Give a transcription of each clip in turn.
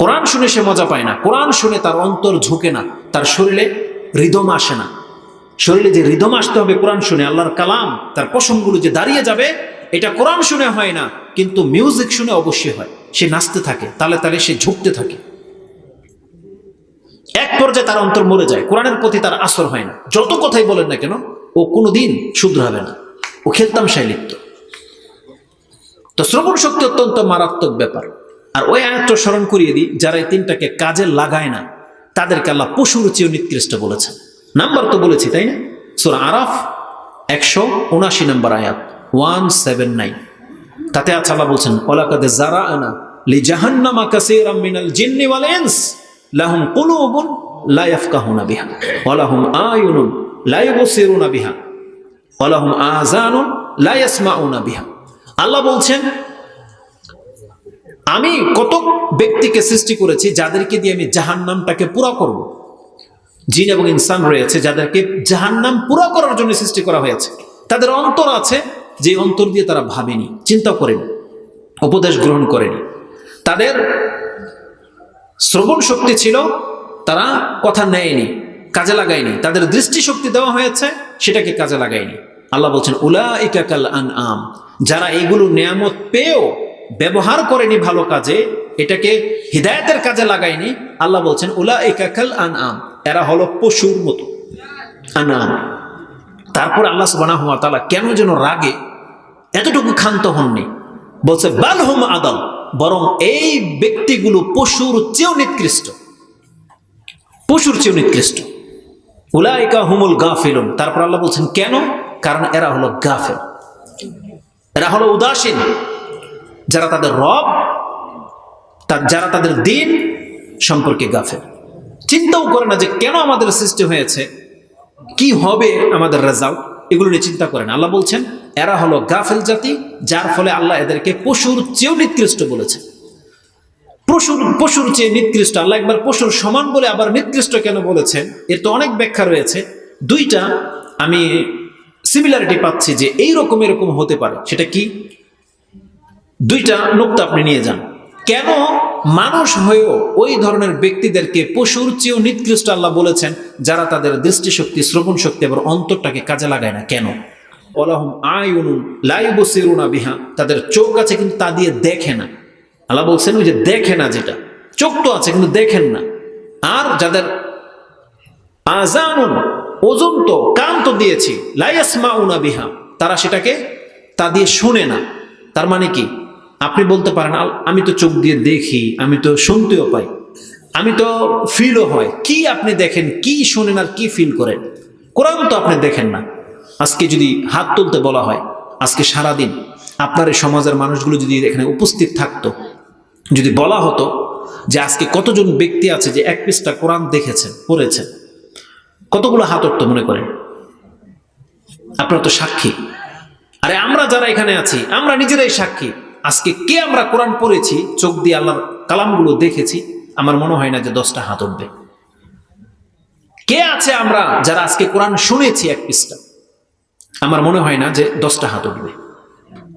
কোরআন শুনে সে মজা পায় না। কোরআন শুনে তার অন্তর ঝুঁকে না, তার শরীরে হৃদম আসে না। শরীরে যে হৃদম আসতে হবে কোরআন শুনে, আল্লাহর কালাম, তার পশমগুলো যে দাঁড়িয়ে যাবে, এটা কোরআন শুনে হয় না, কিন্তু মিউজিক শুনে অবশ্যই হয়। সে নাচতে থাকে, তালে তালে সে ঝুঁকতে থাকে। এক পর্যায়ে তার অন্তর মরে যায়, কোরআনের প্রতি তার আসর হয় না। যত কথাই বলেন না কেন, ও কোনোদিন শুধরাবে না। ও খেলতাম লিপ্ত। তো শ্রবণ শক্তি অত্যন্ত মারাত্মক ব্যাপার। আর ওই আয়াতটা স্মরণ করিয়ে দিই, যারা এই তিনটাকে কাজে লাগায় না, তাদেরকে আল্লাহ পশুর চেয়েও নিকৃষ্ট বলেছেন। নাম্বার তো বলেছি, তাই না? সুরা আরাফ একশো উনাশি নম্বর আয়াত, ওয়ান সেভেন নাইন। তাতে আছে আল্লাহ বলছেন, ওলাকাদে জারা আনা লি জাহান্নামা কাসীরাম মিনাল জিন্নি ওয়াল ইনস, লাহুম কুলুবুন লা ইয়াফকাহুনা বিহা, ওয়া লাহুম আয়ুনুন লা ইউবসিরুনা বিহা, ওয়া লাহুম আযানুন লা ইয়াসমাউনা বিহা। আল্লাহ বলছেন আমি কত ব্যক্তিকে সৃষ্টি করেছি যাদেরকে দিয়ে আমি জাহান্নামটাকে পুরা করব। জিন এবং ইনসান রয়েছে যাদেরকে জাহান্নাম পুরা করার জন্য সৃষ্টি করা হয়েছে। তাদের অন্তর আছে যে অন্তর দিয়ে তারা ভাবেনি চিন্তা করেনি, উপদেশ গ্রহণ করেনি। তাদের শ্রবণ শক্তি ছিল, তারা কথা নেয়নি, কাজে লাগায়নি। তাদের দৃষ্টিশক্তি দেওয়া হয়েছে, সেটাকে কাজে লাগায়নি। আল্লাহ বলছেন উলা ইকাকাল আন আম যারা এইগুলো নিয়ামত পেয়েও ব্যবহার করেনি ভালো কাজে, এটাকে হৃদায়তের কাজে লাগায়নি। আল্লাহ বলছেন উলা ইকাকাল আন আম এরা হলো পশুর মতো। আনাম তারপর আল্লাহ সুবাহ তালা কেন যেন রাগে, এতটুকু ক্ষান্ত হননি। বলছে বালহুম আদম, বরং এই ব্যক্তিগুলো পশুর চেয়েও নিকৃষ্ট। পশুর চেয়েও নিকৃষ্ট। উলাইকা হুমুল গাফিলুন। তারপর আল্লাহ বলছেন, কেন? কারণ এরা হলো গাফেল। এরা হলো উদাসীন। যারা তাদের রব যারা তাদের দিন সম্পর্কে গাফেল। চিন্তাও করে না যে কেন আমাদের সৃষ্টি হয়েছে, কি হবে আমাদের রেজাল্ট এগুলো নিয়ে চিন্তা করেন আল্লাহ বলছেন, এরা হলো গাফেল জাতি, যার ফলে আল্লাহ এদেরকে পশুর চেয়েও নিকৃষ্ট বলেছে পশুর পশুর চেয়ে নিকৃষ্ট, আল্লাহ একবার পশুর সমান বলে আবার নিকৃষ্ট কেন বলেছেন? এর তো অনেক ব্যাখ্যা রয়েছে। দুইটা আমি সিমিলারিটি পাচ্ছি যে এই রকম এরকম হতে পারে। সেটা কি? দুইটা নোক্তা আপনি নিয়ে যান। কেন? মানুষ হয়েও ওই ধরনের ব্যক্তিদেরকে পশুর চেয়েও নিকৃষ্ট আল্লাহ বলেছেন, যারা তাদের দৃষ্টিশক্তি শ্রবণ শক্তি আবার অন্তরটাকে কাজে লাগায় না। কেন? অলাহুম আয়ুনুন লাইবসিরুনা বিহা। তাদের চোখ আছে কিন্তু তা দিয়ে দেখে না। আল্লাহ বলছেন ওই যে দেখে না যেটা। চোখ তো আছে কিন্তু দেখেন না। আর যাদের আজানুন ওজন তো, কান তো দিয়েছি লাইয়াসমা উনা বিহা, তারা সেটাকে তা দিয়ে শোনে না। তার মানে কি? আপনি বলতে পারেন আমি তো চোখ দিয়ে দেখি, আমি তো শুনতেও পাই, আমি তো ফিলও হয়। কি আপনি দেখেন, কি শোনেন আর কি ফিল করেন? কোরআন তো আপনি দেখেন না। আজকে যদি হাত তুলতে বলা হয়, আজকে সারাদিন আপনার এই সমাজের মানুষগুলো যদি এখানে উপস্থিত থাকতো, যদি বলা হতো যে আজকে কতজন ব্যক্তি আছে যে এক পৃষ্ঠা কোরআন দেখেছেন পড়েছেন কতগুলো হাত উঠতো মনে করেন? আপনারা তো সাক্ষী। আরে আমরা যারা এখানে আছি, আমরা নিজেরাই সাক্ষী। আজকে কে আমরা কোরআন পড়েছি, চোখ দিয়ে আল্লাহর কালামগুলো দেখেছি, আমার মনে হয় না যে দশটা হাত উঠবে। কে আছে আমরা যারা আজকে কোরআন শুনেছি এক পৃষ্ঠা? আমার মনে হয় না যে দশটা হাত উঠবে।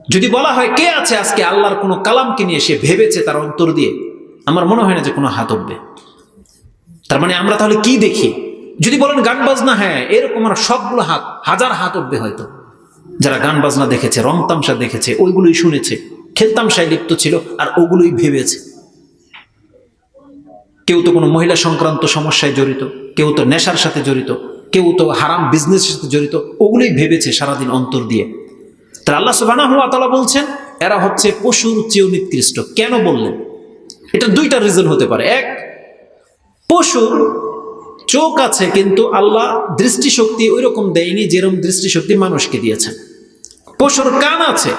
যদি বলা হয় কে আছে আজকে আল্লাহর কোনো কালামকে নিয়ে সে ভেবেছে তার অন্তর দিয়ে, আমার মনে হয় না যে কোনো হাত উঠবে। তার মানে আমরা তাহলে কি দেখি? যদি বলেন গান বাজনা হ্যাঁ এরকম আর সবগুলো হাত, হাজার হাত উঠবে হয়তো। যারা গান বাজনা দেখেছে, রং তামসা দেখেছে, ওইগুলোই শুনেছে। খেলতামশায় লিপ্ত ছিল আর ওগুলোই ভেবেছে। কেউ তো কোনো মহিলা সংক্রান্ত সমস্যায় জড়িত, কেউ তো নেশার সাথে জড়িত, কেউ তো হারাম বিজনেসের সাথে জড়িত, ওগুলোই ভেবেছে সারাদিন অন্তর দিয়ে। তার আল্লাহ সুবাহ তালা বলছেন, এরা হচ্ছে পশুর চেয়েও নিকৃষ্ট। কেন বললেন? এটা দুইটা রিজন হতে পারে। এক, পশুর চোখ আছে কিন্তু আল্লাহ দৃষ্টিশক্তি ওই রকম দেয়নি যেরকম দৃষ্টিশক্তি মানুষকে দিয়েছেন। পশুর কান আছে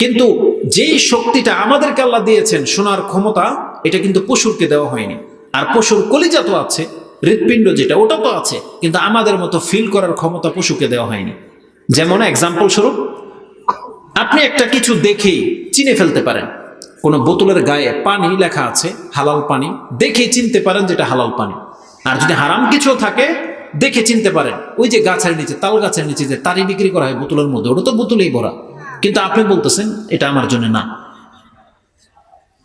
কিন্তু যেই শক্তিটা আমাদেরকে আল্লাহ দিয়েছেন শোনার ক্ষমতা, এটা কিন্তু পশুরকে দেওয়া হয়নি। আর পশুর কলিজা তো আছে, হৃৎপিণ্ড যেটা, ওটা তো আছে, কিন্তু আমাদের মতো ফিল করার ক্ষমতা পশুকে দেওয়া হয়নি। যেমন এক্সাম্পল স্বরূপ, আপনি একটা কিছু দেখেই চিনে ফেলতে পারেন। কোনো বোতলের গায়ে পানি লেখা আছে, হালাল পানি দেখে চিনতে পারেন যেটা হালাল পানি। আর যদি হারাম কিছু থাকে, দেখে চিনতে পারেন। ওই যে গাছের নিচে, তাল গাছের নিচে যে তারি বিক্রি করা হয় বোতলের মধ্যে, ওটা তো বোতলেই ভরা। কিন্তু আপনি বলতেছেন, এটা আমার জন্য না।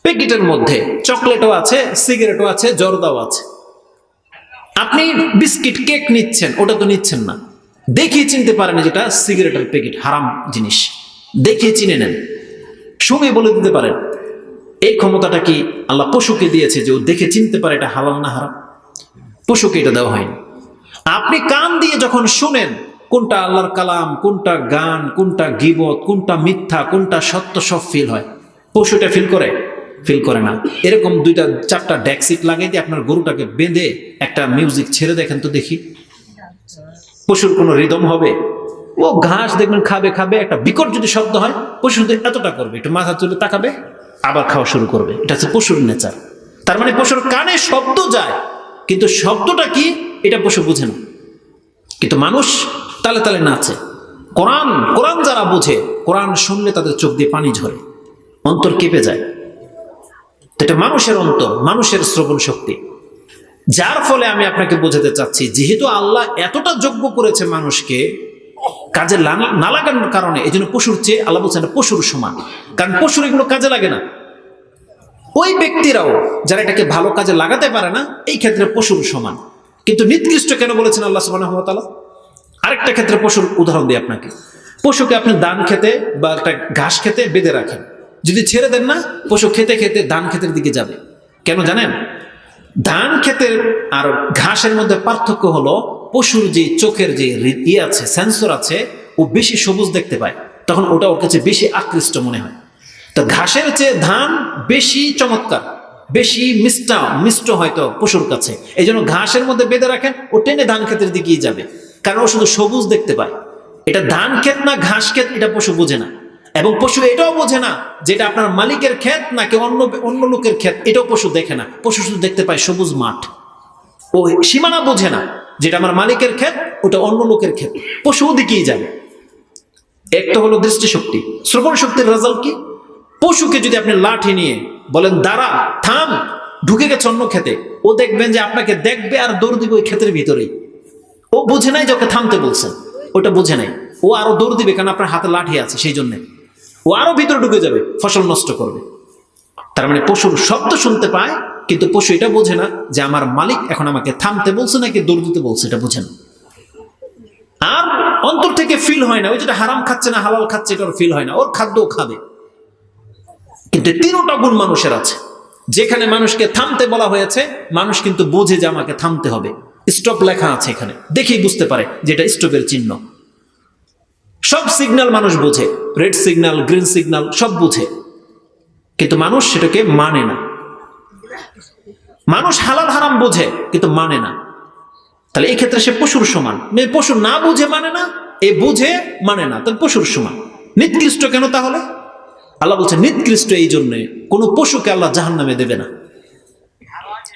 প্যাকেটের মধ্যে চকলেটও আছে সিগারেটও আছে, জর্দাও আছে। আপনি বিস্কিট কেক নিচ্ছেন, ওটা তো নিচ্ছেন না। দেখিয়ে চিনতে পারেন যেটা সিগারেটের প্যাকেট হারাম জিনিস। দেখিয়ে চিনে নেন। সঙ্গে বলে দিতে পারেন। এই ক্ষমতাটা কি আল্লাহ পশুকে দিয়েছে যে ও দেখে চিনতে পারে এটা হালাল না হারাম? পশুকে এটা দেওয়া হয়নি। আপনি কান দিয়ে যখন শুনেন কোনটা আল্লাহর কালাম, কোনটা গান, কোনটা গিবত, কোনটা মিথ্যা, কোনটা সত্য সব ফিল হয়। পশুটা ফিল করে? ফিল করে না। এরকম দুইটা, চারটা ড্যাক্সিট লাগিয়ে দিয়ে আপনার গরুটাকে বেঁধে একটা মিউজিক ছেড়ে দেখেন তো দেখি। পশুর কোনো রিদম হবে? ও ঘাস দেখবেন খাবে খাবে, একটা বিকট যদি শব্দ হয়, পশু এতটা করবে, একটু মাথা তুলে তাকাবে, আবার খাওয়া শুরু করবে। এটা হচ্ছে পশুর নেচার তার মানে পশুর কানে শব্দ যায়, কিন্তু শব্দটা কি? এটা পশু বুঝে না। কিন্তু মানুষ তালে তালে নাচে। কোরআন কোরআন যারা বুঝে, কোরআন শুনলে তাদের চোখ দিয়ে পানি ঝরে, অন্তর কেঁপে যায়। এটা মানুষের অন্তর, মানুষের শ্রবণ শক্তি। যার ফলে আমি আপনাকে বোঝাতে চাচ্ছি, যেহেতু আল্লাহ এতটা যোগ্য করেছে মানুষকে, কাজে না লাগানোর কারণে, এই জন্য পশুর চেয়ে, আল্লাহ বলছেন পশুর সমান। কারণ পশুর এগুলো কাজে লাগে না। ওই ব্যক্তিরাও যারা এটাকে ভালো কাজে লাগাতে পারে না, এই ক্ষেত্রে পশুর সমান। কিন্তু নিকৃষ্ট কেন বলেছেন আল্লাহ সুবাহ আরেকটা ক্ষেত্রে পশুর উদাহরণ দিই আপনাকে। পশুকে আপনি দান খেতে বা একটা ঘাস খেতে বেঁধে রাখেন। যদি ছেড়ে দেন না, পশু খেতে খেতে ধান ক্ষেতের দিকে যাবে। কেন জানেন? ধান ক্ষেতের আর ঘাসের মধ্যে পার্থক্য হলো, পশুর যে চোখের যে ইয়ে আছে সেন্সর আছে, ও বেশি সবুজ দেখতে পায়। তখন ওটা ওর কাছে বেশি আকৃষ্ট মনে হয়। তো ঘাসের চেয়ে ধান বেশি চমৎকার, বেশি মিষ্টা, মিষ্ট হয়তো পশুর কাছে। এই ঘাসের মধ্যে বেঁধে রাখেন, ও টেনে ধান ক্ষেতের দিকেই যাবে। কারণ ও শুধু সবুজ দেখতে পায়। এটা ধান ক্ষেত না ঘাস ক্ষেত, এটা পশু বোঝে না। এবং পশু এটাও বোঝে না যেটা আপনার মালিকের ক্ষেত নাকি অন্য অন্য লোকের ক্ষেত, এটাও পশু দেখে না। পশু শুধু দেখতে পায় সবুজ মাঠ। ও সীমানা বোঝে না যেটা আমার মালিকের ক্ষেত, ওটা অন্য লোকের ক্ষেত। পশু দিকেই যাবে। একটা হলো দৃষ্টিশক্তি। শ্রবণ শক্তির রেজাল্ট কি? পশুকে যদি আপনি লাঠি নিয়ে বলেন, দাঁড়া, থাম, ঢুকে গেছে অন্য খেতে ও দেখবেন যে আপনাকে দেখবে আর দৌড় দিবে ওই ক্ষেতের ভিতরেই। ও বুঝে নাই যে ওকে থামতে বলছেন ওটা বুঝে নাই। ও আরও দৌড় দিবে কারণ আপনার হাতে লাঠি আছে সেই জন্যে। ও আরও ভিতরে ঢুকে যাবে, ফসল নষ্ট করবে। তার মানে পশুর শব্দ শুনতে পায়, কিন্তু পশু এটা বোঝে না যে আমার মালিক এখন আমাকে থামতে বলছে নাকি দৌড় দিতে বলছে, এটা বোঝে না। আর অন্তর থেকে ফিল হয় না, ওই যেটা হারাম খাচ্ছে না হালাল খাচ্ছে, এটার ফিল হয় না। ওর খাদ্য খাবে। কিন্তু তিনোটা গুণ মানুষের আছে। যেখানে মানুষকে থামতে বলা হয়েছে, মানুষ কিন্তু বোঝে যে আমাকে থামতে হবে। স্টপ লেখা আছে এখানে। দেখেই বুঝতে পারে যে এটা স্টপের চিহ্ন। সব সিগন্যাল মানুষ বোঝে। রেড সিগন্যাল গ্রিন সিগন্যাল সব বুঝে। কিন্তু মানুষ সেটাকে মানে না। মানুষ হালাল হারাম বোঝে, কিন্তু মানে না। তাহলে এই ক্ষেত্রে সে পশুর সমান। মেয়ে পশু না বুঝে মানে না, এ বুঝে মানে না। তাহলে পশুর সমান। নিকৃষ্ট কেন তাহলে? আল্লাহ বলছে, নিকৃষ্ট এই জন্যে। কোনো পশুকে আল্লাহ জাহান নামে দেবে না।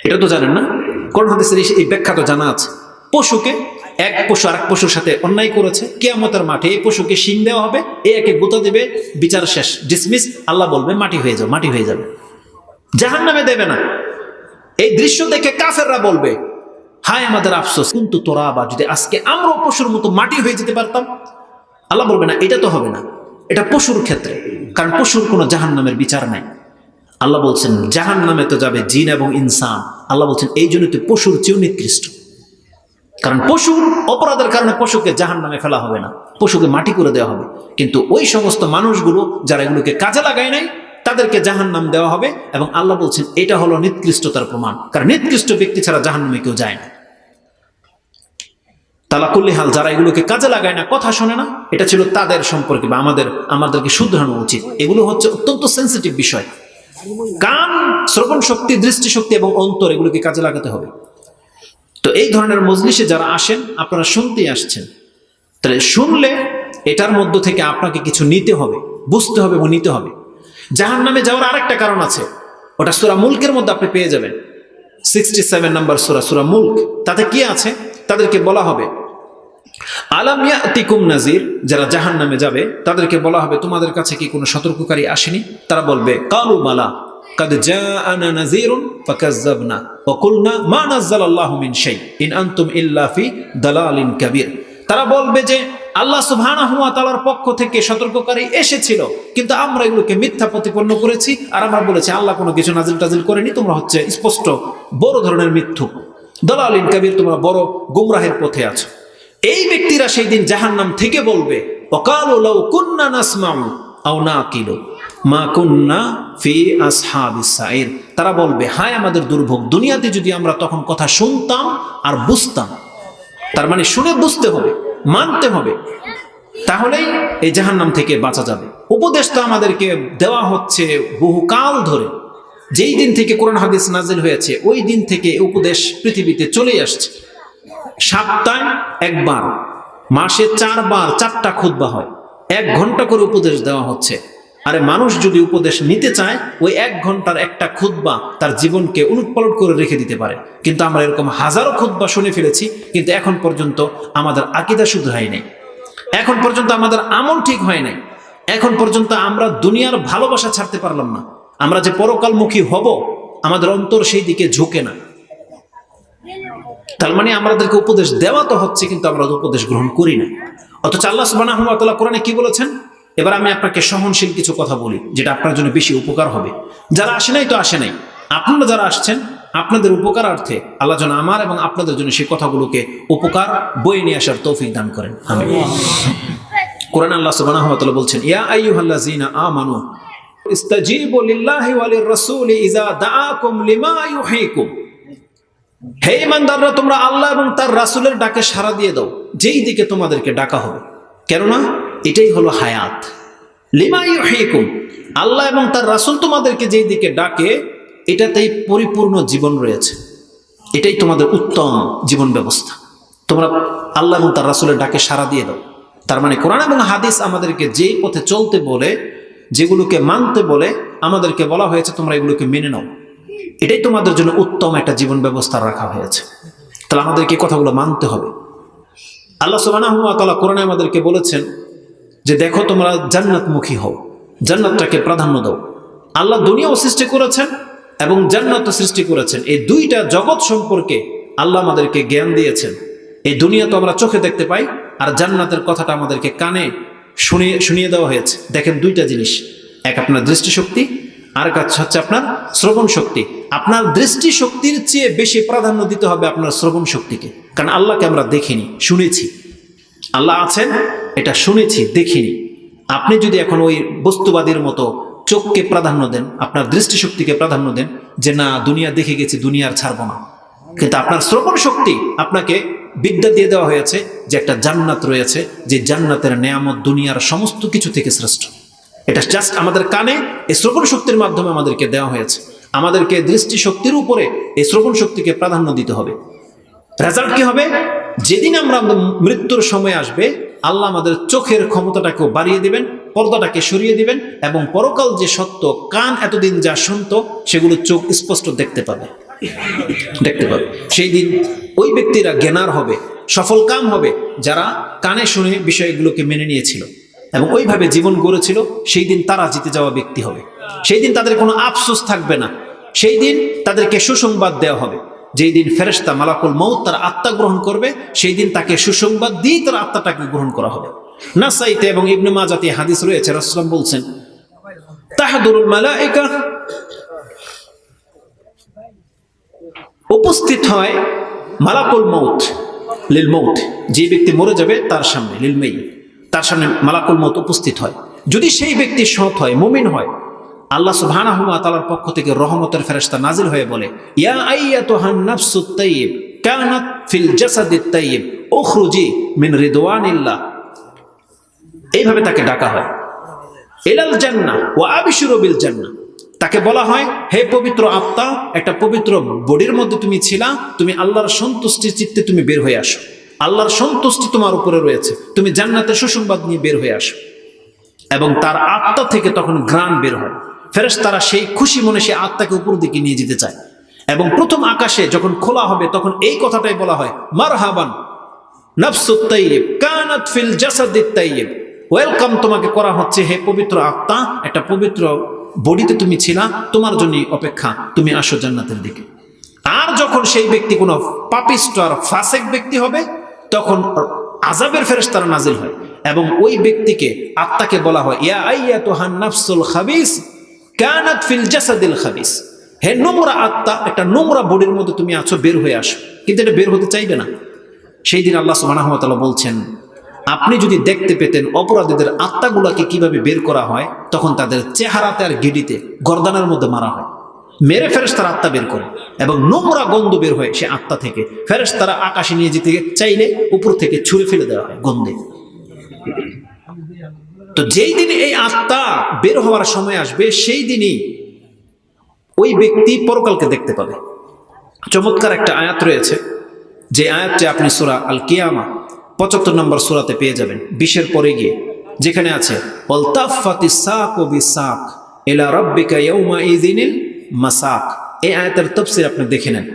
এটা তো জানেন না? কোন হাদিসের এই- ব্যাখ্যা তো জানা আছে। পশুকে এক পশু আরেক পশুর সাথে অন্যায় করেছে, কেয়ামতের মাঠে এই পশুকে শিং দেওয়া হবে, এ একে গুতা দেবে, বিচার শেষ ডিসমিস আল্লাহ বলবে, মাটি হয়ে যাও, মাটি হয়ে যাবে। জাহান নামে দেবে না। এই দৃশ্য দেখে কাফেররা বলবে, হায় আমাদের আফসোস, কিন্তু তোরা বা যদি আজকে আমরাও পশুর মতো মাটি হয়ে যেতে পারতাম? আল্লাহ বলবে, না, এটা তো হবে না। এটা পশুর ক্ষেত্রে, কারণ পশুর কোনো জাহান নামের বিচার নাই। আল্লাহ বলছেন জাহান নামে তো যাবে জিন এবং ইনসান। আল্লাহ বলছেন, এই জন্য তুই পশুর চেয়েও নিকৃষ্ট। কারণ পশুর অপরাধের কারণে পশুকে জাহান নামে ফেলা হবে না, পশুকে মাটি করে দেওয়া হবে। কিন্তু ওই সমস্ত মানুষগুলো যারা এগুলোকে কাজে লাগায় নাই, তাদেরকে জাহান নাম দেওয়া হবে এবং আল্লাহ বলছেন, এটা হলো নিকৃষ্টতার প্রমাণ। কারণ নিকৃষ্ট ব্যক্তি ছাড়া জাহান নামে কেউ যায় না। তালা কুল্লি হাল, যারা এগুলোকে কাজে লাগায় না, কথা শোনে না, এটা ছিল তাদের সম্পর্কে বা আমাদের, আমাদেরকে শুধরানো উচিত। এগুলো হচ্ছে অত্যন্ত সেন্সিটিভ বিষয়। কান, শ্রবণ শক্তি দৃষ্টিশক্তি এবং অন্তর এগুলোকে কাজে লাগাতে হবে। তো এই ধরনের মজলিসে যারা আসেন, আপনারা শুনতেই আসছেন। তাহলে শুনলে এটার মধ্য থেকে আপনাকে কিছু নিতে হবে, বুঝতে হবে এবং নিতে হবে। জাহান নামে যাওয়ার আরেকটা কারণ আছে। ওটা সুরা মুলকের মধ্যে আপনি পেয়ে যাবেন। সিক্সটি সেভেন নাম্বার সুরা সুরা মুলক। তাতে কি আছে? তাদেরকে বলা হবে আলাম ইয়াতিকুম নাজির যারা জাহান নামে যাবে, তাদেরকে বলা হবে, তোমাদের কাছে কি কোনো সতর্ককারী আসেনি? তারা বলবে, কালু মালা কাদ জাআনা আনতুম ইল্লা ফি তারা বলবে যে, আল্লাহ সুবহানাহু ওয়া তাআলার পক্ষ থেকে সতর্ককারী এসেছিল, কিন্তু আমরা এগুলোকে মিথ্যা প্রতিপন্ন করেছি, আর আমরা বলেছি, আল্লাহ কোনো কিছু নাজিল টাজিল করেনি, তোমরা হচ্ছে স্পষ্ট বড় ধরনের মিথ্যুক। দালালিন কাবীর, তোমরা বড় গুমরাহের পথে আছো। এই ব্যক্তিরা সেই দিন জাহান্নাম থেকে বলবে অকাল কুন্না নাসমাউ আও নাকিলু মা কুন্না ফি আসহাবিস সাইর। তারা বলবে, হায় আমাদের দুর্ভোগ, দুনিয়াতে যদি আমরা তখন কথা শুনতাম আর বুঝতাম, তার মানে শুনে বুঝতে হবে, মানতে হবে, তাহলেই এই জাহান্নাম থেকে বাঁচা যাবে। উপদেশ তো আমাদেরকে দেওয়া হচ্ছে বহুকাল ধরে। যেই দিন থেকে কোরআন হাদিস নাজিল হয়েছে, ওই দিন থেকে উপদেশ পৃথিবীতে চলে আসছে। সপ্তাহে একবার, মাসে চারবার চারটা খুতবা হয়। এক ঘণ্টা করে উপদেশ দেওয়া হচ্ছে। আরে মানুষ যদি উপদেশ নিতে চায়, ওই এক ঘণ্টার একটা খুতবা তার জীবনকে উলটপালট করে রেখে দিতে পারে। কিন্তু আমরা এরকম হাজারো খুতবা শুনে ফেলেছি, কিন্তু এখন পর্যন্ত আমাদের আকিদা শুধু হয় নাই। এখন পর্যন্ত আমাদের আমল ঠিক হয় নাই। এখন পর্যন্ত আমরা দুনিয়ার ভালোবাসা ছাড়তে পারলাম না। আমরা যে পরকালমুখী হব, আমাদের অন্তর সেই দিকে ঝুঁকে না। তার মানে আমাদেরকে উপদেশ দেওয়া তো হচ্ছে, কিন্তু আমরা উপদেশ গ্রহণ করি না। অথচ আল্লাহ তাআলা কোরআনে কি বলেছেন? এবার আমি আপনাকে সহনশীল কিছু কথা বলি, যেটা আপনার জন্য বেশি উপকার হবে। যারা আসে নাই তো আসে নাই। আপনারা যারা আসছেন, আপনাদের উপকারার্থে আল্লাহ যেন আমার এবং আপনাদের জন্য সেই কথাগুলোকে উপকার বয়ে নিয়ে আসার তৌফিক দান করেন। আমি কোরআন আল্লাহ তাআলা বলছেন, ইয়া আইয়ুহাল্লাযীনা আমানু, ইস্তাজীবু লিল্লাহি ওয়া লির-রাসূলি ইযা দাআকুম লিমা ইউহীকুম। হে ইমানদাররা, তোমরা আল্লাহ এবং তার রাসুলের ডাকে সাড়া দিয়ে দাও। যেই দিকে তোমাদেরকে ডাকা হবে। কেননা এটাই হলো হায়াত। লিমা ইউহীকুম, আল্লাহ এবং তার রাসুল তোমাদেরকে যেই দিকে ডাকে, এটাতেই পরিপূর্ণ জীবন রয়েছে। এটাই তোমাদের উত্তম জীবন ব্যবস্থা। তোমরা আল্লাহ এবং তার রাসুলের ডাকে সাড়া দিয়ে দাও। তার মানে কোরআন এবং হাদিস আমাদেরকে যেই পথে চলতে বলে, যেগুলোকে মানতে বলে, আমাদেরকে বলা হয়েছে তোমরা এগুলোকে মেনে নাও। এটাই তোমাদের জন্য উত্তম একটা জীবন ব্যবস্থা রাখা হয়েছে। তাহলে আমাদেরকে কথাগুলো মানতে হবে। আল্লাহ তাআলা কোরআনে আমাদেরকে বলেছেন যে দেখো তোমরা জান্নাতমুখী হও, জান্নাতটাকে প্রাধান্য দাও। আল্লাহ দুনিয়াও সৃষ্টি করেছেন এবং জান্নাতও সৃষ্টি করেছেন। এই দুইটা জগৎ সম্পর্কে আল্লাহ আমাদেরকে জ্ঞান দিয়েছেন। এই দুনিয়া তো আমরা চোখে দেখতে পাই, আর জান্নাতের কথাটা আমাদেরকে কানে শুনিয়ে শুনিয়ে দেওয়া হয়েছে। দেখেন দুইটা জিনিস। এক আপনার দৃষ্টিশক্তি আর কাজ হচ্ছে আপনার শ্রবণ শক্তি। আপনার দৃষ্টি শক্তির চেয়ে বেশি প্রাধান্য দিতে হবে আপনার শ্রবণ শক্তিকে। কারণ আল্লাহকে আমরা দেখিনি, শুনেছি। আল্লাহ আছেন, এটা শুনেছি, দেখিনি। আপনি যদি এখন ওই বস্তুবাদীর মতো চোখকে প্রাধান্য দেন, আপনার দৃষ্টিশক্তিকে প্রাধান্য দেন, যে না, দুনিয়া দেখে গেছি দুনিয়ার ছাড়বো না। কিন্তু আপনার শ্রবণ শক্তি আপনাকে বিদ্যা দিয়ে দেওয়া হয়েছে যে একটা জান্নাত রয়েছে, যে জান্নাতের নেয়ামত দুনিয়ার সমস্ত কিছু থেকে শ্রেষ্ঠ। এটা জাস্ট আমাদের কানে এই শ্রবণ শক্তির মাধ্যমে আমাদেরকে দেওয়া হয়েছে। আমাদেরকে দৃষ্টি শক্তির উপরে এই শ্রবণ শক্তিকে প্রাধান্য দিতে হবে। রেজাল্ট কি হবে? যেদিন আমরা মৃত্যুর সময় আসবে, আল্লাহ আমাদের চোখের ক্ষমতাটাকেও বাড়িয়ে দিবেন, পর্দাটাকে সরিয়ে দিবেন এবং পরকাল যে সত্য কান এতদিন যা শুনতো, সেগুলো চোখ স্পষ্ট দেখতে পাবে। দেখতে পাবে। সেই দিন ওই ব্যক্তিরা জ্ঞানার হবে, সফল কাম হবে, যারা কানে শুনে বিষয়গুলোকে মেনে নিয়েছিল। এবং ওইভাবে জীবন গড়েছিল, সেই দিন তারা জিতে যাওয়া ব্যক্তি হবে। সেই দিন তাদের কোনো আফসোস থাকবে না। সেই দিন তাদেরকে সুসংবাদ দেওয়া হবে। যেই দিন ফেরেশতা মালাকুল মৌত তার আত্মা গ্রহণ করবে, সেই দিন তাকে সুসংবাদ দিয়ে তার আত্মাটাকে গ্রহণ করা হবে। নাসাইতে এবং ইবনে মাজাতে হাদিস রয়েছে, রাসূলুল্লাহ বলছেন, তাহাদুরুল মালাইকা উপস্থিত হয় মালাকুল মৌত লিল মৌত যে ব্যক্তি মরে যাবে তার সামনে, লিল মেই তার সামনে মালাকুল মৌত উপস্থিত হয়। যদি সেই ব্যক্তি সৎ হয়, মুমিন হয়, আল্লাহ সুবহানাহু ওয়া তাআলার পক্ষ থেকে রহমতের ফেরেশতা নাজিল হয়ে বলে, ইয়া এইভাবে তাকে ডাকা হয়। এলাল জান্নাহ। তাকে বলা হয়, হে পবিত্র আত্মা, একটা পবিত্র বডির মধ্যে তুমি ছিলা, তুমি আল্লাহর সন্তুষ্টির চিত্তে তুমি বের হয়ে আসো। আল্লাহর সন্তুষ্টি তোমার উপরে রয়েছে। তুমি জান্নাতের সুসংবাদ নিয়ে বের হয়ে আসো। এবং তার আত্মা থেকে তখন গ্রাণ বের হয়। ফেরেস তারা সেই খুশি মনে সেই আত্মাকে উপর দিকে নিয়ে যেতে চায়। এবং প্রথম আকাশে যখন খোলা হবে, তখন এই কথাটাই বলা হয় মার হাবান ফিল ওয়েলকাম তোমাকে করা হচ্ছে হে পবিত্র আত্মা। একটা পবিত্র বডিতে তুমি ছিলা, তোমার জন্য অপেক্ষা, তুমি আসো জান্নাতের দিকে। আর যখন সেই ব্যক্তি কোনো পাপিস্ট আর ফাসেক ব্যক্তি হবে তখন আজাবের ফেরেশতারা নাজিল হয় এবং ওই ব্যক্তিকে, আত্মাকে বলা হয়, ইয়া আইয়া তোহান নাফসুল খাবিস, কানাত ফিল জাসাদিল খাবিস। হে নোংরা আত্মা, একটা নোংরা বডির মধ্যে তুমি আছো, বের হয়ে আসো। কিন্তু এটা বের হতে চাইবে না। সেই দিন আল্লাহ সুবহানাহু বলছেন, আপনি যদি দেখতে পেতেন অপরাধীদের আত্মাগুলোকে কীভাবে বের করা হয়, তখন তাদের চেহারাতে আর গিডিতে গর্দানের মধ্যে মারা হয়। মেরে ফেরেস তারা আত্মা বের করে এবং নোংরা গন্ধ বের হয় সে আত্মা থেকে ফেরেস তারা আকাশে নিয়ে যেতে চাইলে উপর থেকে ছুঁড়ে ফেলে দেওয়া হয় গন্ধে। তো যেই দিন এই আত্মা বের হওয়ার সময় আসবে, সেই দিনই ওই ব্যক্তি পরকালকে দেখতে পাবে। চমৎকার একটা আয়াত রয়েছে। যে আয়াতটি আপনি সুরা আল কিয়ামা পঁচাত্তর নম্বর সুরাতে পেয়ে যাবেন। বিশের পরে গিয়ে যেখানে আছে অলতাফাতি সাক ও বিসাক এলা রব্বিকা ইয়ৌমা ইদিনিল মাসাক। এই আয়াতের তফসির আপনি দেখে নেন।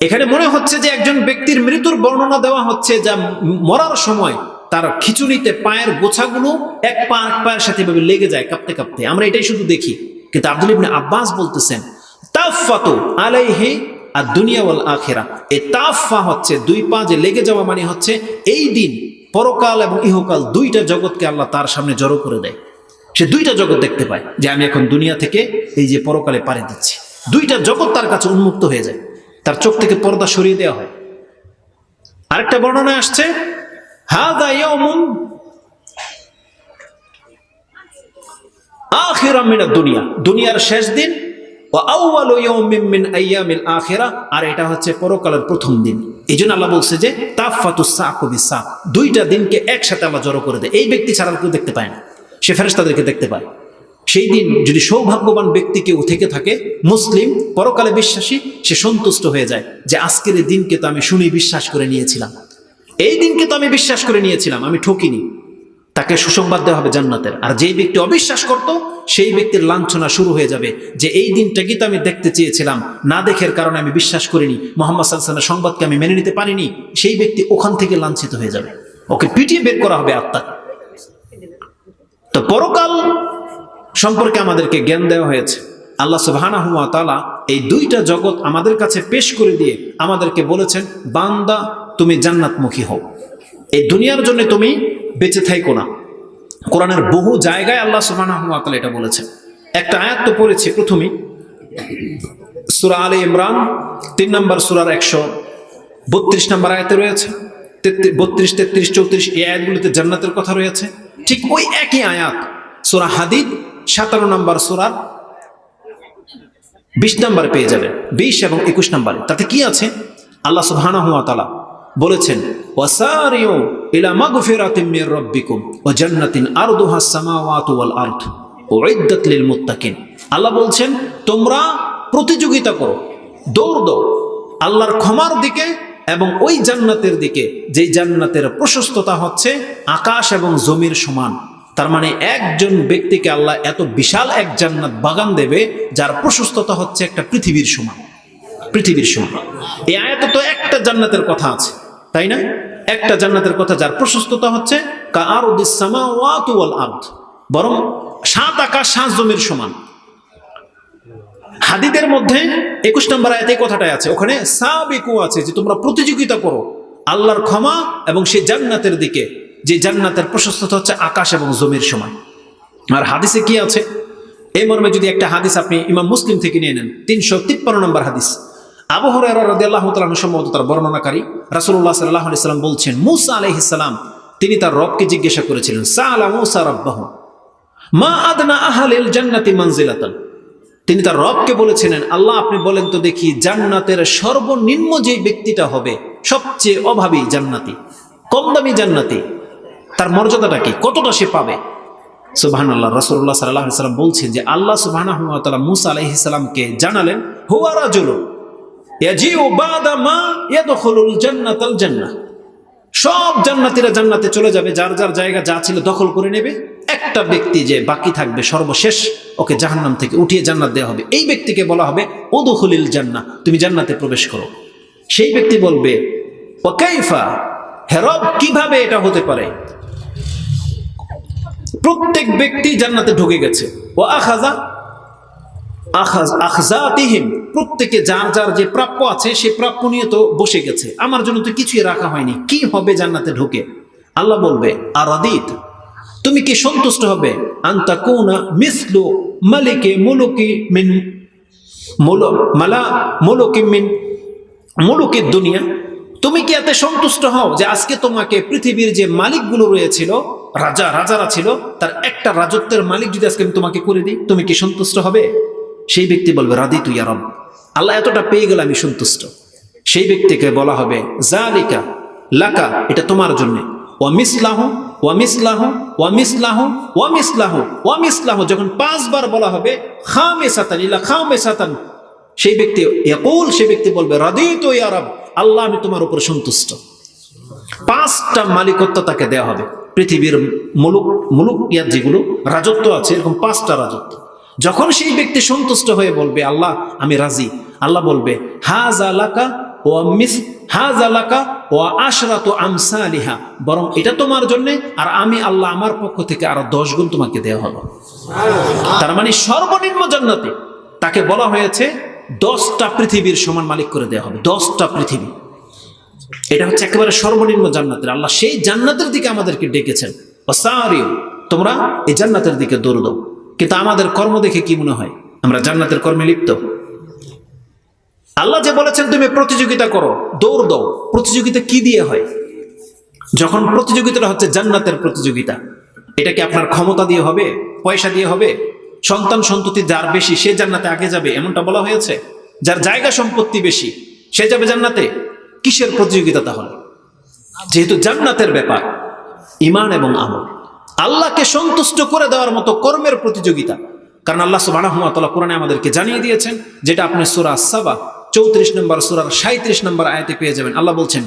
এখানে মনে হচ্ছে যে একজন ব্যক্তির মৃত্যুর বর্ণনা দেওয়া হচ্ছে যা মরার সময় তার খিচুড়িতে পায়ের গোছাগুলো এক পা এক পায়ের সাথে এভাবে লেগে যায়, কাঁপতে কাঁপতে। আমরা এটাই শুধু দেখি। কিন্তু আব্দুল ইবনে আব্বাস বলতেছেন তাফাতু আলাইহি আর দুনিয়া ওয়াল আখেরা। এই তাফা হচ্ছে দুই পা যে লেগে যাওয়া মানে হচ্ছে এই দিন পরকাল এবং ইহকাল দুইটা জগৎকে আল্লাহ তার সামনে জড়ো করে দেয়। সে দুইটা জগৎ দেখতে পায় যে আমি এখন দুনিয়া থেকে এই যে পরকালে পাড়ি দিচ্ছি। দুইটা জগৎ তার কাছে উন্মুক্ত হয়ে যায়। তার চোখ থেকে পর্দা সরিয়ে দেওয়া হয়। আরেকটা বর্ণনা আসছে, হাদা ইয়াউমুন আখিরা মিনা দুনিয়া দুনিয়ার শেষ দিন আর এটা হচ্ছে পরকালের প্রথম দিন। এই জন্য আল্লাহ বলছে যে দুইটা দিনকে একসাথে আল্লাহ জড়ো করে দেয়। এই ব্যক্তি ছাড়া কেউ দেখতে পায় না। সে ফেরেশতাদেরকে দেখতে পায়। সেই দিন যদি সৌভাগ্যবান ব্যক্তি কেউ থেকে থাকে, মুসলিম, পরকালে বিশ্বাসী, সে সন্তুষ্ট হয়ে যায় যে আজকের এই দিনকে তো আমি শুনে বিশ্বাস করে নিয়েছিলাম। এই দিনকে তো আমি বিশ্বাস করে নিয়েছিলাম, আমি ঠকিনি। তাকে সুসংবাদ দেওয়া হবে জান্নাতের। আর যেই ব্যক্তি অবিশ্বাস করত, সেই ব্যক্তির লাঞ্ছনা শুরু হয়ে যাবে যে এই দিনটাকে তো আমি দেখতে চেয়েছিলাম, না দেখের কারণে আমি বিশ্বাস করিনি, মোহাম্মদ সাল্লামের সংবাদকে আমি মেনে নিতে পারিনি, সেই ব্যক্তি ওখান থেকে লাঞ্ছিত হয়ে যাবে। ওকে পিটিয়ে বের করা হবে আত্মা তো পরকাল সম্পর্কে আমাদেরকে জ্ঞান দেওয়া হয়েছে। আল্লাহ সুবহানাহু ওয়া তাআলা এই দুইটা জগৎ আমাদের কাছে পেশ করে দিয়ে আমাদেরকে বলেছেন, বান্দা, তুমি জান্নাতমুখী হও। এই দুনিয়ার জন্য তুমি বেঁচে থাইকো না। কোরআনের বহু জায়গায় আল্লাহ সুবহানাহু ওয়া তাআলা এটা বলেছেন। একটা আয়াত তো পড়েছি প্রথমেই সূরা আলে ইমরান, তিন নম্বর সূরার একশো বত্রিশ নম্বর আয়াতে রয়েছে বত্রিশ, তেত্রিশ, চৌত্রিশ এই আয়াতগুলিতে জান্নাতের কথা রয়েছে। ঠিক ওই একই আয়াত। সূরা হাদিদ, সাতান্ন নম্বর সূরার বিশ নম্বরে পেয়ে যাবেন বিশ এবং একুশ নম্বরে। তাতে কি আছে? আল্লাহ সুবহানাহু ওয়া তাআলা বলেছেন জান্নাতিন ওয়াল লিল আল্লাহ বলছেন, তোমরা প্রতিযোগিতা করো, দৌড় দাও। আল্লাহর ক্ষমার দিকে এবং ওই জান্নাতের দিকে যেই জান্নাতের প্রশস্ততা হচ্ছে আকাশ এবং জমির সমান। তার মানে একজন ব্যক্তিকে আল্লাহ এত বিশাল এক জান্নাত বাগান দেবে যার প্রশস্ততা হচ্ছে একটা পৃথিবীর সমান। পৃথিবীর সমান। এই আয়াতে তো একটা জান্নাতের কথা আছে, তাই না? একটা জান্নাতের কথা যার প্রশস্ততা হচ্ছে কা আর বরং সাত আকাশ, সাত জমির সমান। হাদিদের মধ্যে একুশ নম্বর আয়াতে এই কথাটাই আছে। ওখানে সাবিকু আছে যে তোমরা প্রতিযোগিতা করো আল্লাহর ক্ষমা এবং সেই জান্নাতের দিকে। যে জান্নাতের প্রশস্ততা হচ্ছে আকাশ এবং জমির সমান। আর হাদিসে কি আছে? এই মর্মে যদি একটা হাদিস আপনি ইমাম মুসলিম থেকে নিয়ে নেন, তিনশো তিপ্পান্ন নম্বর হাদিস। আবু হরাইরা রাদিয়াল্লাহু সম্ভবত তার বর্ণনাকারী রাসূলুল্লাহ সাল্লাল্লাহু আলাইহি সাল্লাম বলছেন, মুসা আলাইহিস তিনি তার রবকে জিজ্ঞাসা করেছিলেন, সাআলা মুসা রাব্বাহু, মা আদনা আহলিল জান্নাতি মানজিলাতান? তিনি তার রবকে বলেছিলেন, আল্লাহ, আপনি বলেন তো দেখি জান্নাতের সর্বনিম্ন যে ব্যক্তিটা হবে, সবচেয়ে অভাবী জান্নাতি, কম দামি জান্নাতি, তার মর্যাদাটা কি, কতটা সে পাবে? সুবাহান আল্লাহ রসুল্লাহ সাল্লাহ সাল্লাম বলছেন যে, আল্লাহ সুবাহ মুসা আলাইহিসাল্লামকে জানালেন হুয়ারা জুলো সব জান্নাতিরা জান্নাতে চলে যাবে, যার যার জায়গা যা ছিল দখল করে নেবে। একটা ব্যক্তি যে বাকি থাকবে সর্বশেষ, ওকে জাহান্নাম থেকে উঠিয়ে জান্নাত দেওয়া হবে। এই ব্যক্তিকে বলা হবে ওদুখলিল জান্না তুমি জান্নাতে প্রবেশ করো। সেই ব্যক্তি বলবে ওকাইফা হেরব কীভাবে এটা হতে পারে? প্রত্যেক ব্যক্তি জান্নাতে ঢুকে গেছে। ও আখাজা আখাজ- আখজাতিহিম প্রত্যেকে যার যার যে প্রাপ্য আছে, সে প্রাপ্য নিয়ে তো বসে গেছে। আমার জন্য তো কিছুই রাখা হয়নি। কি হবে জান্নাতে ঢুকে? আল্লাহ বলবে আর তুমি কি সন্তুষ্ট হবে? আন্তা কোনা মিসলু মালিকে মুলুকি মিন মালা মুলুকি মিন মুলুকের দুনিয়া। তুমি কি এতে সন্তুষ্ট হও যে আজকে তোমাকে পৃথিবীর যে মালিকগুলো রয়েছিল, রাজা, রাজারা ছিল, তার একটা রাজত্বের মালিক যদি আজকে আমি তোমাকে করে দিই, তুমি কি সন্তুষ্ট হবে? সেই ব্যক্তি বলবে রাদি তুই আরব আল্লাহ এতটা পেয়ে গেলে আমি সন্তুষ্ট। সেই ব্যক্তিকে বলা হবে, জালিকা লাকা, এটা তোমার জন্য। ওয়ামিসলাহ ওয়ামিসলাহ ওয়ামিসলাহ ওয়ামিসলাহ ওয়ামিসলাহ যখন পাঁচবার বলা হবে খামে সাতান ইলা খামে সাতান সেই ব্যক্তি একুল সেই ব্যক্তি বলবে, রাদিত ইয়ারব আল্লাহ আমি তোমার উপর সন্তুষ্ট। পাঁচটা মালিকত্ব তাকে দেওয়া হবে। পৃথিবীর মুলুক মুলুক ইয়াত যেগুলো, রাজত্ব আছে, এরকম পাঁচটা রাজত্ব। যখন সেই ব্যক্তি সন্তুষ্ট হয়ে বলবে, আল্লাহ আমি রাজি, আল্লাহ বলবে, হাজ আলাকা ও মিস, হাজ আলাকা ও আশরাত আমসালিহা বরং এটা তোমার জন্যে আর আমি আল্লাহ আমার পক্ষ থেকে আরও দশ গুণ তোমাকে দেওয়া হবে তার মানে সর্বনিম্ন জান্নাতে। তাকে বলা হয়েছে দশটা পৃথিবীর সমান মালিক করে দেওয়া হবে দশটা পৃথিবী। এটা হচ্ছে একেবারে সর্বনিম্ন জান্নাতের। আল্লাহ সেই জান্নাতের দিকে আমাদেরকে ডেকেছেন। সারিও তোমরা এই জান্নাতের দিকে দৌড় দাও। কিন্তু আমাদের কর্ম দেখে কি মনে হয়? আমরা জান্নাতের কর্মে লিপ্ত। আল্লাহ যে বলেছেন, তুমি প্রতিযোগিতা করো, দৌড় দাও। প্রতিযোগিতা কি দিয়ে হয়? যখন প্রতিযোগিতাটা হচ্ছে জান্নাতের প্রতিযোগিতা, এটা কি আপনার ক্ষমতা দিয়ে হবে, পয়সা দিয়ে হবে? সন্তান সন্ততি যার বেশি, সে জান্নাতে আগে যাবে, এমনটা বলা হয়েছে? যার জায়গা সম্পত্তি বেশি, সে যাবে জান্নাতে? কিসের প্রতিযোগিতা তাহলে? যেহেতু জান্নাতের ব্যাপার ইমান এবং আমল। আল্লাহকে সন্তুষ্ট করে দেওয়ার মতো কর্মের প্রতিযোগিতা। কারণ আল্লাহ সুবাহ কোরআনে আমাদেরকে জানিয়ে দিয়েছেন, যেটা আপনি সুরা সাবা চৌত্রিশ নম্বর সুরার সাঁত্রিশ নম্বর আয়াতে পেয়ে যাবেন। আল্লাহ বলছেন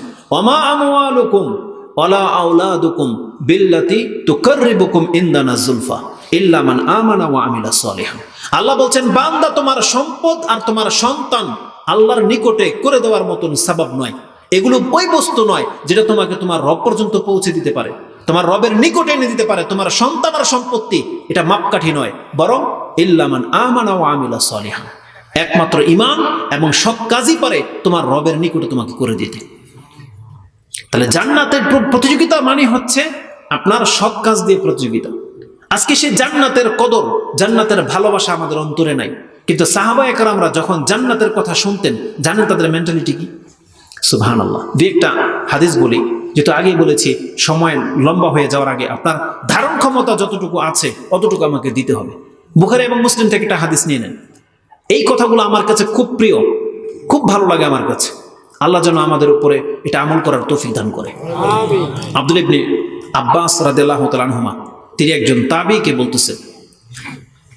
আল্লাহ বলছেন, বান্দা তোমার সম্পদ আর তোমার সন্তান আল্লাহর নিকটে করে দেওয়ার মতন সাবাব নয়। এগুলো ওই বস্তু নয় যেটা তোমাকে তোমার রব পর্যন্ত পৌঁছে দিতে পারে। তোমার রবের নিকটে এনে দিতে পারে। তোমার সন্তান আর সম্পত্তি, এটা মাপকাঠি নয়। বরং ইল্লামান আমানা ও আমিলা সলিহা। একমাত্র ইমান এবং সব কাজই পারে তোমার রবের নিকটে তোমাকে করে দিতে। তাহলে জান্নাতের প্র- প্রতিযোগিতা মানে হচ্ছে আপনার সৎ কাজ দিয়ে প্রতিযোগিতা। আজকে সে জান্নাতের কদর, জান্নাতের ভালোবাসা আমাদের অন্তরে নাই। কিন্তু সাহাবা একরামরা যখন জান্নাতের কথা শুনতেন, জানেন তাদের মেন্টালিটি কি? সুবহান আল্লাহ দু একটা হাদিস বলি, যেহেতু আগেই বলেছি, সময় লম্বা হয়ে যাওয়ার আগে আপনার ধারণ ক্ষমতা যতটুকু আছে, অতটুকু আমাকে দিতে হবে। বুখারি এবং মুসলিম থেকে একটা হাদিস নিয়ে নেন। এই কথাগুলো আমার কাছে খুব প্রিয়। খুব ভালো লাগে আমার কাছে। আল্লাহ যেন আমাদের উপরে এটা আমল করার তৌফিক দান করে। আব্দুল ইবনে আব্বাস রাদিয়াল্লাহু তাআলা আনহুমা তিনি একজন তাবিকে বলতেছে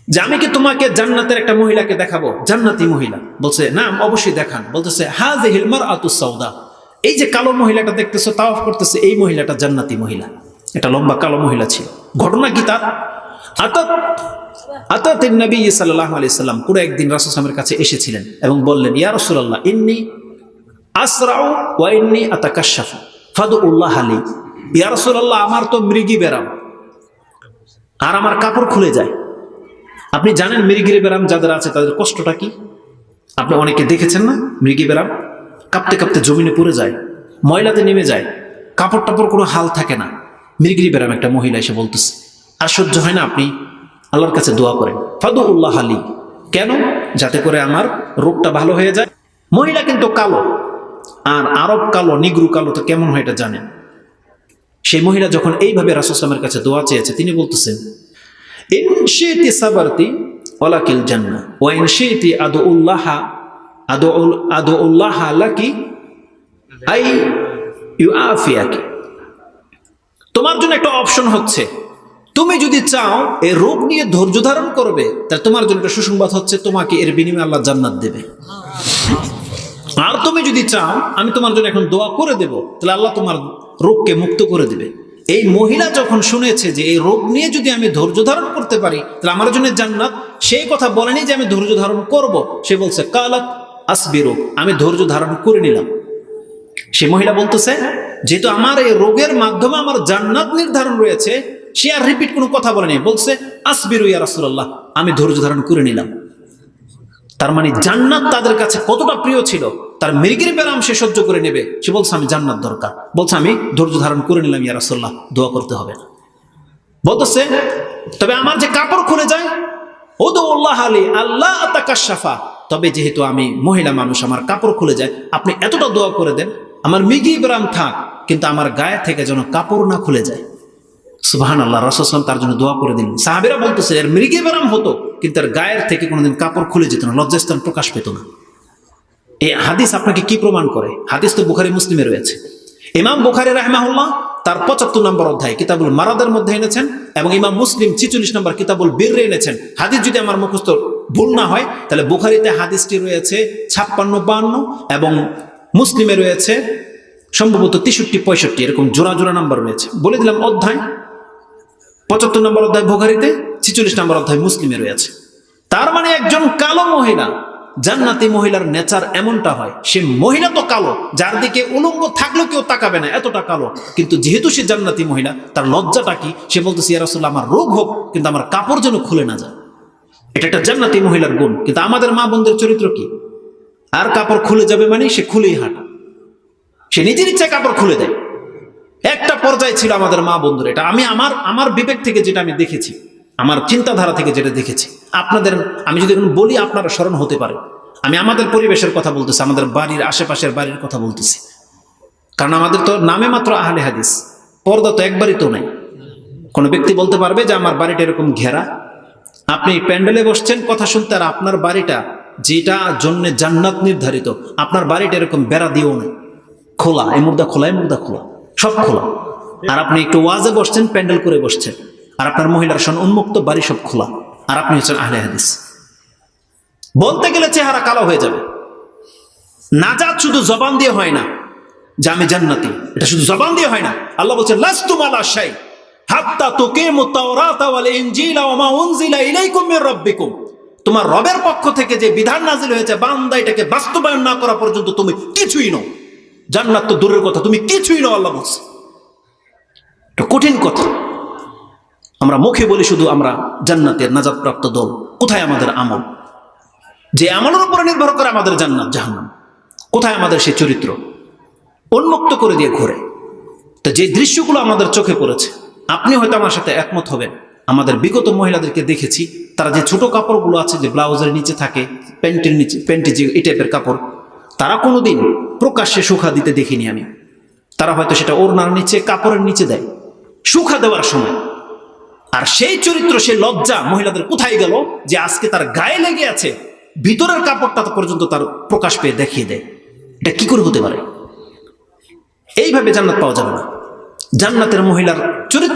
যে আমি কি তোমাকে জান্নাতের একটা মহিলাকে দেখাবো? জান্নাতি মহিলা। বলছে না অবশ্যই দেখান। বলতেছে হাজে হিলমার আতু সৌদা এই যে কালো মহিলাটা দেখতেছো তাওয়াফ করতেছে এই মহিলাটা জান্নাতি মহিলা। এটা লম্বা কালো মহিলা ছিল। ঘটনা কি তার? আতাত আতাত নবী সাল্লাহ আলি সাল্লাম পুরো একদিন রাসুসলামের কাছে এসেছিলেন এবং বললেন, ইয়া রসুল্লাহ ইন্নি আসরাউ ওয়া ইন্নি আতাকাশাফু ফাদু উল্লাহ আলী ইয়া রসুল্লাহ আমার তো মৃগী বেরাম, আর আমার কাপড় খুলে যায়। আপনি জানেন মৃগির ব্যারাম যাদের আছে তাদের কষ্টটা কি? আপনি অনেকে দেখেছেন না মৃগী ব্যারাম কাঁপতে কাঁপতে জমিনে পড়ে যায়, ময়লাতে নেমে যায় কাপড় টাপড় কোনো হাল থাকে না। মৃগির ব্যারাম একটা মহিলা এসে বলতেছে আর সহ্য হয় না, আপনি আল্লাহর কাছে দোয়া করেন। ফাদু উল্লাহ আলী কেন? যাতে করে আমার রোগটা ভালো হয়ে যায়। মহিলা কিন্তু কালো। আর আরব কালো, নিগ্রু কালো, তো কেমন হয় এটা জানেন? সেই মহিলা যখন এইভাবে রাসুসলামের কাছে দোয়া চেয়েছে, তিনি বলতেছেন ওলাকিল ও উল্লাহ লাকি, আই ইউ তোমার জন্য একটা অপশন হচ্ছে তুমি যদি চাও এই রোগ নিয়ে ধৈর্য ধারণ করবে, তা তোমার জন্য একটা সুসংবাদ হচ্ছে, তোমাকে এর বিনিময়ে আল্লাহ জান্নাত দেবে। আর তুমি যদি চাও, আমি তোমার জন্য এখন দোয়া করে দেব, তাহলে আল্লাহ তোমার রোগকে মুক্ত করে দেবে। এই মহিলা যখন শুনেছে যে এই রোগ নিয়ে যদি আমি ধৈর্য ধারণ করতে পারি, তাহলে আমার জন্য জান্নাত সেই কথা বলেনি যে আমি ধৈর্য ধারণ করব। সে বলছে, কালাত আসবি রোগ আমি ধৈর্য ধারণ করে নিলাম। সে মহিলা বলতেছে, যেহেতু আমার এই রোগের মাধ্যমে আমার জান্নাত নির্ধারণ রয়েছে সে আর রিপিট কোনো কথা বলেনি বলছে, আসবিরু ইয়া রাসূলুল্লাহ। আমি ধৈর্য ধারণ করে নিলাম। তার মানে জান্নাত তাদের কাছে কতটা প্রিয় ছিল, তার মৃগের ব্যারাম সে সহ্য করে নেবে। সে বলছে, আমি জান্নাত দরকার। বলছে, আমি ধৈর্য ধারণ করে নিলাম ইয়া রাসূলুল্লাহ, দোয়া করতে হবে। বলতেছে, তবে আমার যে কাপড় খুলে যায় ও তো আল্লাহ আলী আল্লাহ তাকাশাফা তবে যেহেতু আমি মহিলা মানুষ, আমার কাপড় খুলে যায়, আপনি এতটা দোয়া করে দেন, আমার মিগি ব্রাম থাক, কিন্তু আমার গায়ে থেকে যেন কাপড় না খুলে যায়। সুবাহান আল্লাহ রসলাম তার জন্য দোয়া করে দিলেন। সাহাবিরা বলতেছে, এর মৃগে ব্যারাম হতো, কিন্তু তার গায়ের থেকে কোনোদিন কাপড় খুলে যেত না, লজ্জাস্থান প্রকাশ পেত না। এই হাদিস আপনাকে কি প্রমাণ করে? হাদিস তো বুখারি, মুসলিমে রয়েছে। ইমাম বুখারি রাহমাহুল্লাহ তার পঁচাত্তর নম্বর অধ্যায়, কিতাবুল মারাদের মধ্যে এনেছেন এবং ইমাম মুসলিম ছিচল্লিশ নম্বর কিতাবুল বীররে এনেছেন। হাদিস যদি আমার মুখস্থ ভুল না হয়, তাহলে বুখারিতে হাদিসটি রয়েছে ছাপ্পান্ন, বান্ন এবং মুসলিমে রয়েছে সম্ভবত তেষট্টি, পঁয়ষট্টি, এরকম জোড়া জোড়া নাম্বার রয়েছে। বলে দিলাম অধ্যায়। পঁচাত্তর নম্বর অধ্যায় বুখারিতে ছিচল্লিশ নম্বর অধ্যায় মুসলিমে রয়েছে। তার মানে একজন কালো মহিলা, জান্নাতি মহিলার নেচার এমনটা হয়, সে মহিলা তো কালো, যার দিকে উলঙ্গ থাকলেও কেউ তাকাবে না, এতটা কালো। কিন্তু যেহেতু সে জান্নাতি মহিলা, তার লজ্জাটা কি? সে বলতেছে ইয়ারসুল্লাহ আমার রোগ হোক, কিন্তু আমার কাপড় যেন খুলে না যায়। এটা একটা জান্নাতি মহিলার গুণ। কিন্তু আমাদের মা বোনদের চরিত্র কি? আর কাপড় খুলে যাবে মানে সে খুলেই হাঁটা। সে নিজের ইচ্ছায় কাপড় খুলে দেয়। একটা পর্যায়ে ছিল আমাদের মা বন্ধুর এটা। আমি আমার আমার বিবেক থেকে যেটা আমি দেখেছি, আমার চিন্তাধারা থেকে যেটা দেখেছি, আপনাদের, আমি যদি এখন বলি আপনারা স্মরণ হতে পারে। আমি আমাদের পরিবেশের কথা বলতেছি, আমাদের বাড়ির আশেপাশের বাড়ির কথা বলতেছি। কারণ আমাদের তো নামে মাত্র আহলে হাদিস, পর্দা তো একবারই তো নাই। কোনো ব্যক্তি বলতে পারবে যে আমার বাড়িটা এরকম ঘেরা? আপনি প্যান্ডেলে বসছেন, কথা শুনতে, আর আপনার বাড়িটা যেটা জন্য জান্নাত নির্ধারিত, আপনার বাড়িটা এরকম বেড়া দিয়েও নেই। খোলা, এই মুর্দা খোলা, এই মুর্দা খোলা। সব খোলা। আর আপনি একটু ওয়াজে বসছেন, প্যান্ডেল করে বসছেন। আর আপনার মহিলার সন উন্মুক্ত বাড়ি সব খোলা। আর আপনি হচ্ছেন আহলে হাদিস। বলতে গেলে চেহারা কালো হয়ে যাবে। নাজাত শুধু জবান দিয়ে হয় না, যে আমি জান্নাতি। এটা শুধু জবান দিয়ে হয় না। আল্লাহ বলছে লাস্তু মালা শাই, হাত্তা রাব্বিকুম। তোমার রবের পক্ষ থেকে যে বিধান নাজিল হয়েছে, বান্দা এটাকে বাস্তবায়ন না করা পর্যন্ত তুমি কিছুই নও। জান্নাত তো দূরের কথা, তুমি কিছুই নও আল্লাহ বলছে। এটা কঠিন কথা। আমরা মুখে বলি শুধু আমরা জান্নাতের নাজাত প্রাপ্ত দল। কোথায় আমাদের আমল? যে আমলের উপরে নির্ভর করে আমাদের জান্নাত, জাহান্নাম। কোথায় আমাদের সে চরিত্র? উন্মুক্ত করে দিয়ে ঘোরে। তো যে দৃশ্যগুলো আমাদের চোখে পড়েছে, আপনি হয়তো আমার সাথে একমত হবেন। আমাদের বিগত মহিলাদেরকে দেখেছি, তারা যে ছোট কাপড়গুলো আছে, যে ব্লাউজের নিচে থাকে, প্যান্টের নিচে, প্যান্টে যে এই টাইপের কাপড় তারা কোনোদিন প্রকাশ্যে সুখা দিতে দেখিনি আমি। তারা হয়তো সেটা ওড়নার নিচে, কাপড়ের নিচে দেয়। সুখা দেওয়ার সময়। আর সেই চরিত্র, সেই লজ্জা মহিলাদের কোথায় গেল যে আজকে তার গায়ে লেগে আছে, ভিতরের কাপড়টা পর্যন্ত তার প্রকাশ পেয়ে দেখিয়ে দেয়। এটা কি করে হতে পারে? এইভাবে জান্নাত পাওয়া যাবে না। জান্নাতের মহিলার চরিত্র